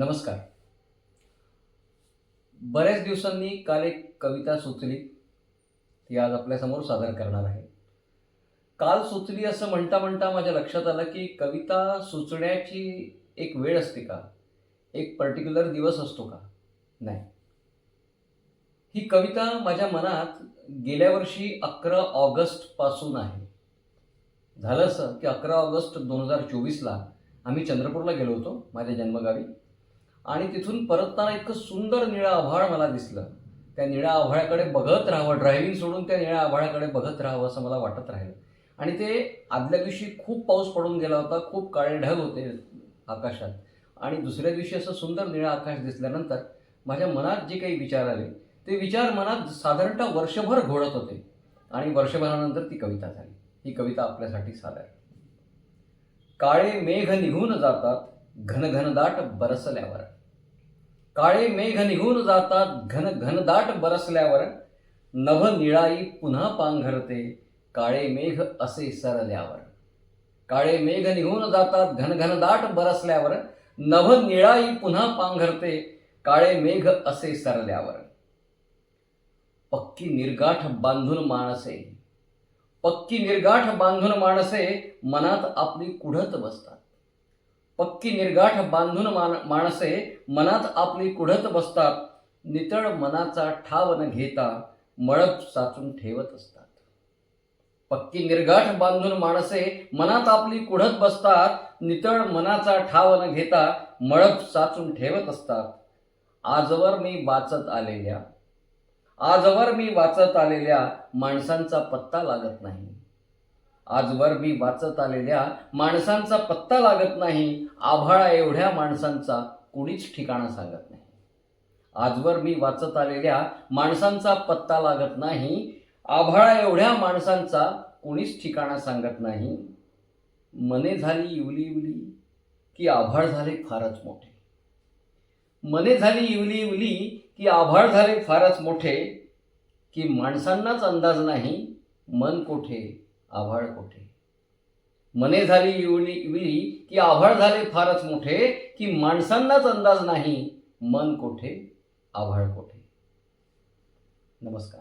नमस्कार. बऱ्याच दिवसांनी काल एक कविता सुचली ती आज आपल्यासमोर सादर करणार आहे. काल सुचली असं म्हणता म्हणता माझ्या लक्षात आलं की कविता सुचण्याची एक वेळ असते का? एक पर्टिक्युलर दिवस असतो का? नाही. ही कविता माझ्या मनात गेल्या वर्षी अकरा ऑगस्टपासून आहे. झालं असं की अकरा ऑगस्ट दोन हजार चोवीसला आम्ही चंद्रपूरला गेलो होतो माझ्या जन्मगावी. आणि तिथून परतताना इतकं सुंदर निळं आभाळ मला दिसलं. त्या निळ्या आभाळाकडे बघत राहावं ड्रायव्हिंग सोडून त्या निळ्या आभाळाकडे बघत राहावं असं मला वाटत राहिलं. आणि ते आदल्या दिवशी खूप पाऊस पडून गेला होता खूप काळे ढग होते आकाशात. आणि दुसऱ्या दिवशी असं सुंदर निळं आकाश दिसल्यानंतर माझ्या मनात जे काही विचार आले ते विचार मनात साधारणतः वर्षभर घोळत होते. आणि वर्षभरानंतर ती कविता झाली. ही कविता आपल्यासाठी सादर. काळे मेघ निघून जातात घनघनदाट बरसल्यावर. काळे मेघ निघून जातात घन घनदाट बरसल्यावर नभ निळाई पुन्हा पांघरते काळे मेघ असे सरल्यावर. काळे मेघ निघून जातात घनघनदाट बरसल्यावर नभ निळाई पुन्हा पांघरते काळे मेघ असे सरल्यावर. पक्की निर्गाठ बांधून माणसे. पक्की निर्गाठ बांधून माणसे मनात आपली कुढत बसतात. पक्की निर्गाठ बांधून मान माणसे मनात आपली कुढत बसतात. नितळ मनाचा ठाव न घेता मळप साचून ठेवत असतात. पक्की निर्गाठ बांधून माणसे मनात आपली कुढत बसतात. नितळ मनाचा ठाव न घेता मळप साचून ठेवत असतात. आजवर मी वाचत आलेल्या आजवर मी वाचत आलेल्या माणसांचा पत्ता लागत नाही. आजवर मी वाचत आलेल्या माणसांचा पत्ता लागत नाही आभाळा एवढ्या माणसांचा कुणीच ठिकाणा सांगत नाही. आजवर मी वाचत आलेल्या माणसांचा पत्ता लागत नाही आभाळा एवढ्या माणसांचा कुणीच ठिकाणा सांगत नाही. मने झाली इवली इवली की आभाळ झाले फारच मोठे. मने झाली इवली इवली की आभाळ झाले फारच मोठे की माणसांनाच अंदाज नाही मन कोठे आभाळ कोठे? मने झाली इवली इवली की आभाळ झाले फारच मोठे की माणसांनाच अंदाज नाही मन कोठे? आभाळ कोठे? नमस्कार.